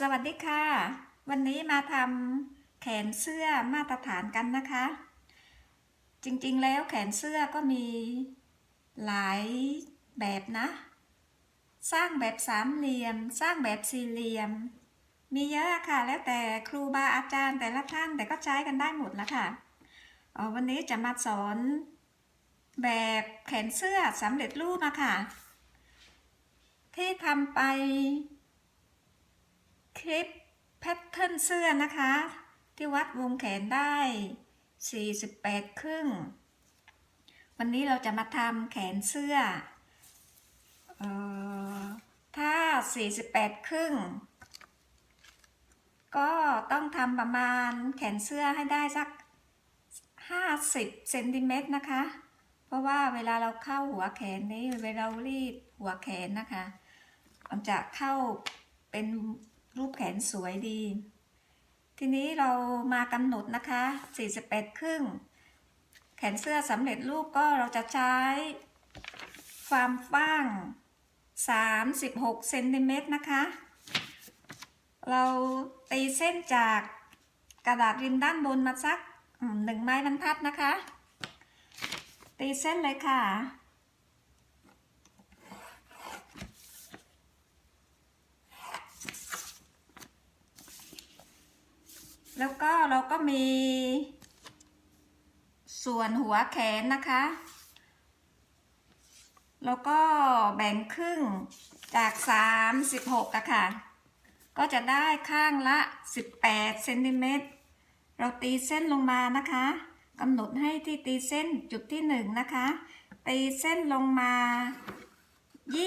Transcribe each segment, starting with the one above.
สวัสดีค่ะ วันนี้มาทำแขนเสื้อมาตรฐานกันนะคะ จริงๆแล้วแขนเสื้อก็มีหลายแบบนะ สร้างแบบสามเหลี่ยม สร้างแบบสี่เหลี่ยม มีเยอะค่ะ แล้วแต่ครูบาอาจารย์แต่ละท่านแต่ก็ใช้กันได้หมดแล้วค่ะออวันนี้จะมาสอนแบบแขนเสื้อสำเร็จรูปนะค่ะ ที่ทำไป คลิปแพทเทิร์นเสื้อนะคะ ที่วัดวงแขนได้ 48 ครึ่ง วันนี้เราจะมาทำแขนเสื้อเออถ้า 48 ครึ่ง ก็ต้องทำประมาณแขนเสื้อให้ได้สัก 50 เซนติเมตรนะคะ เพราะว่าเวลาเราเข้าหัวแขนนี้เวลาเรารีดหัวแขนนะคะ มันจะเข้าเป็น รูปแขนสวยดี ทีนี้เรามากำหนดนะคะ 48 ครึ่ง แขนเสื้อสำเร็จรูปก็เราจะใช้ ความฟ้าง 36 เซนติเมตรนะคะ เราตีเส้นจากกระดาษริมด้านบนมาสักหนึ่งไม้บรรทัดนะคะ ตีเส้นเลยค่ะ แล้วก็เราก็มี ส่วนหัวแขนนะคะ แล้วก็แบ่งครึ่งจาก 36อะค่ะ ก็จะได้ข้างละ 18เซนติเมตร เราตีเส้นลงมานะคะกำหนดให้ที่ตีเส้นจุดที่1นะคะ ตีเส้นลงมา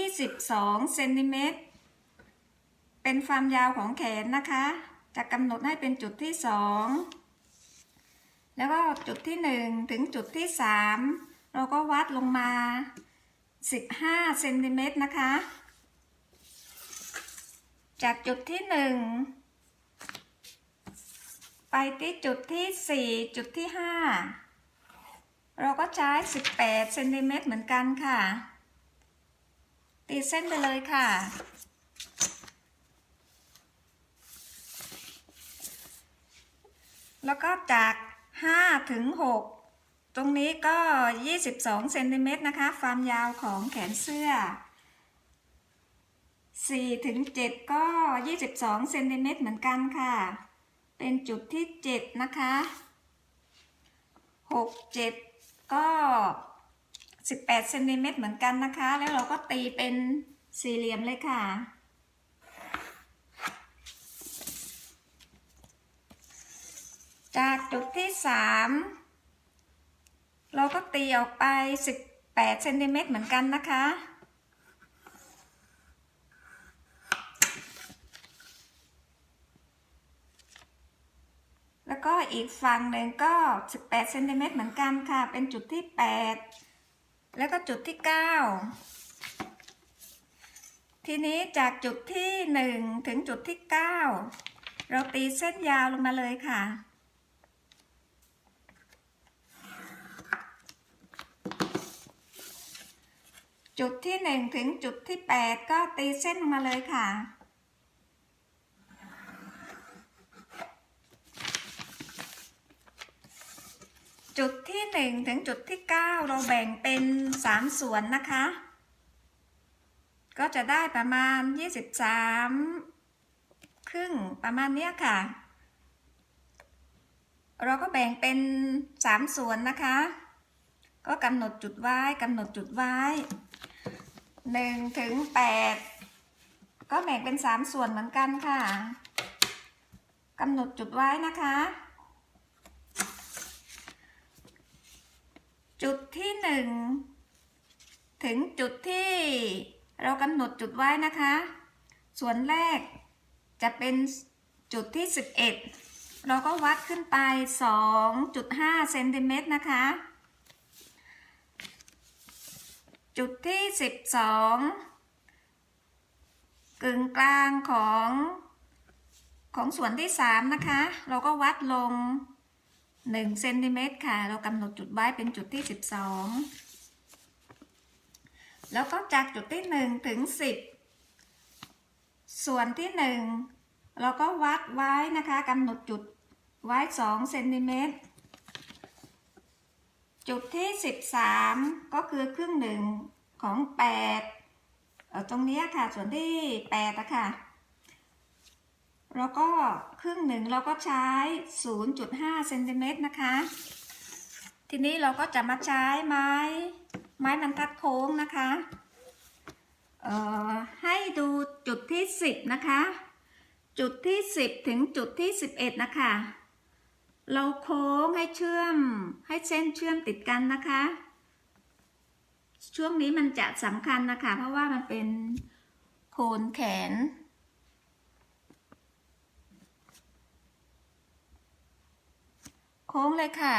22เซนติเมตร เป็นความยาวของแขนนะคะ จะกำหนดให้เป็นจุดที่ 2 แล้วก็จุดที่ 1 ถึงจุดที่ 3 เราก็วัดลงมา 15เซนติเมตรนะคะ จากจุดที่ 1 ไปที่จุดที่ 4 จุดที่ 5 เราก็ใช้ 18เซนติเมตรเหมือนกันค่ะ ตีเส้นไปเลยค่ะ แล้วก็จาก5ถึง6ตรงนี้ก็ 22เซนติเมตรนะคะ ความยาวของแขนเสื้อ4ถึง7ก็ 22เซนติเมตรเหมือนกันค่ะ เป็นจุดที่ 7 นะคะ 6 7 ก็ 18เซนติเมตรเหมือนกันนะคะ แล้วเราก็ตีเป็นสี่เหลี่ยมเลยค่ะ จากจุดที่3เราก็ตีออกไป18เซนติเมตรเหมือนกันนะคะ แล้วก็อีกฝั่งหนึ่งก็ 18เซนติเมตรเหมือนกันค่ะ เป็นจุดที่ 8 แล้วก็จุดที่ 9 ทีนี้จากจุดที่ 1 ถึงจุดที่ 9 เราตีเส้นยาวลงมาเลยค่ะ จุดที่ 1 ถึงจุดที่ 8 ก็ตีเส้นมาเลยค่ะ จุดที่ 1 ถึงจุดที่ 9 เราแบ่งเป็น 3 ส่วนนะคะ ก็จะได้ประมาณ 23 ครึ่งประมาณเนี้ยค่ะ เราก็แบ่งเป็น 3 ส่วนนะคะก็กำหนดจุดไว้กำหนดจุดไว้ 1ถึง8ก็แบ่งเป็น3ส่วนเหมือนกันค่ะกำหนดจุดไว้นะคะ จุดที่หนึ่งถึงจุดที่เรากำหนดจุดไว้นะคะ ส่วนแรกจะเป็นจุดที่ 11 เราก็วัดขึ้นไป 2.5เซนติเมตรนะคะ จุดที่ 12 กึ่งกลางของของส่วนที่ 3 นะคะ เราก็วัดลง1เซนติเมตรค่ะ เรากำหนดจุดไว้เป็นจุดที่ 12 แล้วก็จากจุดที่ 1 ถึง 10 ส่วนที่ 1 เราก็วัดไว้นะคะกำหนดจุดไว้2เซนติเมตร จุดที่ 13 ก็คือครึ่งหนึ่งของ 8 เออตรงนี้ค่ะส่วนที่8อะค่ะแล้วก็ครึ่งหนึ่งเราก็ใช้ 0.5เซนติเมตรนะคะ ทีนี้เราก็จะมาใช้ไม้ไม้บรรทัดโค้งนะคะเอ่อให้ดูจุดที่ 10 นะคะ จุดที่ 10 ถึงจุดที่ 11 นะคะ เราโค้งให้เชื่อม ให้เส้นเชื่อมติดกันนะคะ ช่วงนี้มันจะสำคัญนะคะ เพราะว่ามันเป็นโคนแขน โค้งเลยค่ะ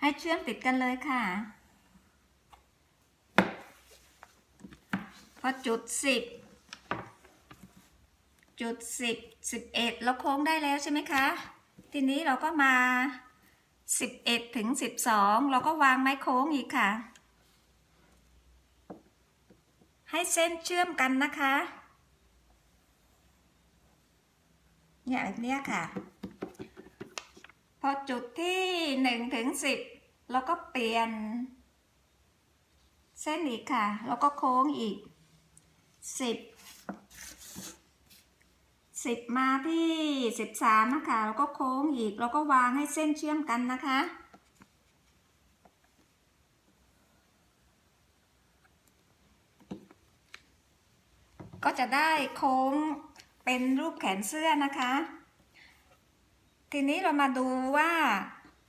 ให้เชื่อมติดกันเลยค่ะ พอจุดสิบ จุดสิบสิบเอ็ดเราโค้งได้แล้วใช่ไหมคะ ทีนี้เราก็มาสิบเอ็ดถึงสิบสองเราก็วางไม้โค้งอีกค่ะ ให้เส้นเชื่อมกันนะคะ เนี่ยแบบเนี้ยค่ะ พอจุดที่หนึ่งถึงสิบเราก็เปลี่ยน เส้นอีกค่ะ แล้วก็โค้งอีกสิบ สิบมาที่สิบสามนะคะแล้วก็โค้งอีกแล้วก็วางให้เส้นเชื่อมกันนะคะ ก็จะได้โค้งเป็นรูปแขนเสื้อนะคะ ทีนี้เรามาดูว่า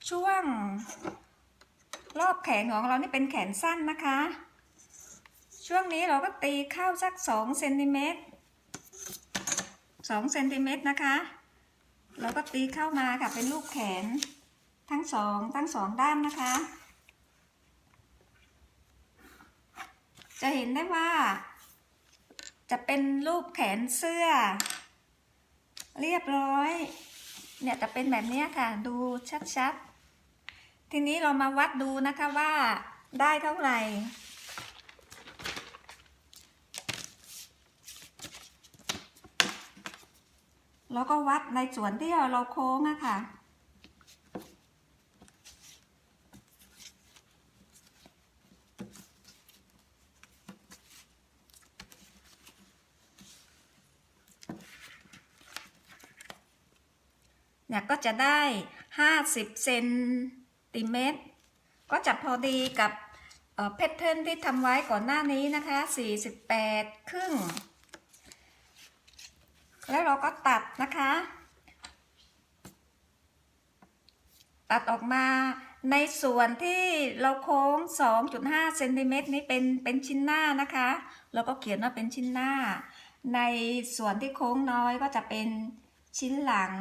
ช่วงรอบแขนของเรานี่เป็นแขนสั้นนะคะ ช่วงนี้เราก็ตีเข้าสัก2เซนติเมตร 2เซนติเมตรนะคะ เราก็ตีเข้ามาค่ะเป็นรูปแขนทั้งสองทั้งสองด้านนะคะ จะเห็นได้ว่า จะเป็นรูปแขนเสื้อ เรียบร้อย เนี่ยจะเป็นแบบนี้ค่ะ ดูชัดๆ ทีนี้เรามาวัดดูนะคะว่าได้เท่าไหร่ แล้วก็วัดในส่วนที่เราโค้งอะค่ะ เนี่ยก็จะได้ 50 เซนติเมตร ก็จะพอดีกับแพทเทิร์นที่ทำไว้ก่อนหน้านี้นะคะ 48 ครึ่ง แล้วเราก็ตัดนะคะ ตัดออกมาในส่วนที่เราโค้ง 2.5เซนติเมตรนี้เป็นเป็นชิ้นหน้านะคะแล้วก็เขียนว่าเป็นชิ้นหน้า ในส่วนที่โค้งน้อยก็จะเป็นชิ้นหลัง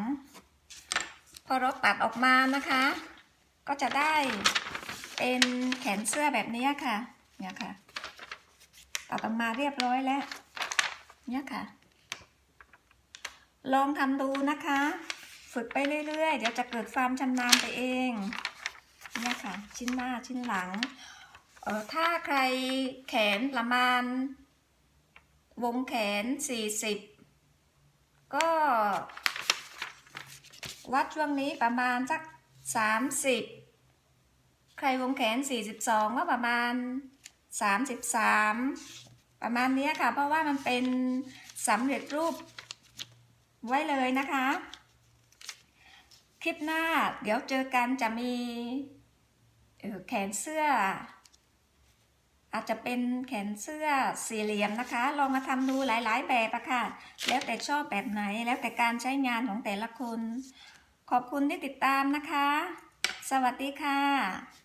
พอเราตัดออกมานะคะ ก็จะได้เป็นแขนเสื้อแบบนี้ค่ะเนี่ยค่ะ ตัดออกมาเรียบร้อยแล้วเนี่ยค่ะ ลองทำดูนะคะ ฝึกไปเรื่อยๆ เดี๋ยวจะเกิดความชำนาญไปเองเนี่ยค่ะ ชิ้นหน้าชิ้นหลังเออถ้าใครแขนประมาณ วงแขน 40 ก็ วัดช่วงนี้ประมาณสัก 30 ใครวงแขน 42 ก็ประมาณ 33 ประมาณนี้ค่ะ เพราะว่ามันเป็นสำเร็จรูป ไว้เลยนะคะ คลิปหน้าเดี๋ยวเจอกันจะมีแขนเสื้อ อาจจะเป็นแขนเสื้อสี่เหลี่ยมนะคะ ลองมาทำดูหลาย ๆ แบบอะค่ะ แล้วแต่ชอบแบบไหนแล้วแต่การใช้งานของแต่ละคน ขอบคุณที่ติดตามนะคะ สวัสดีค่ะ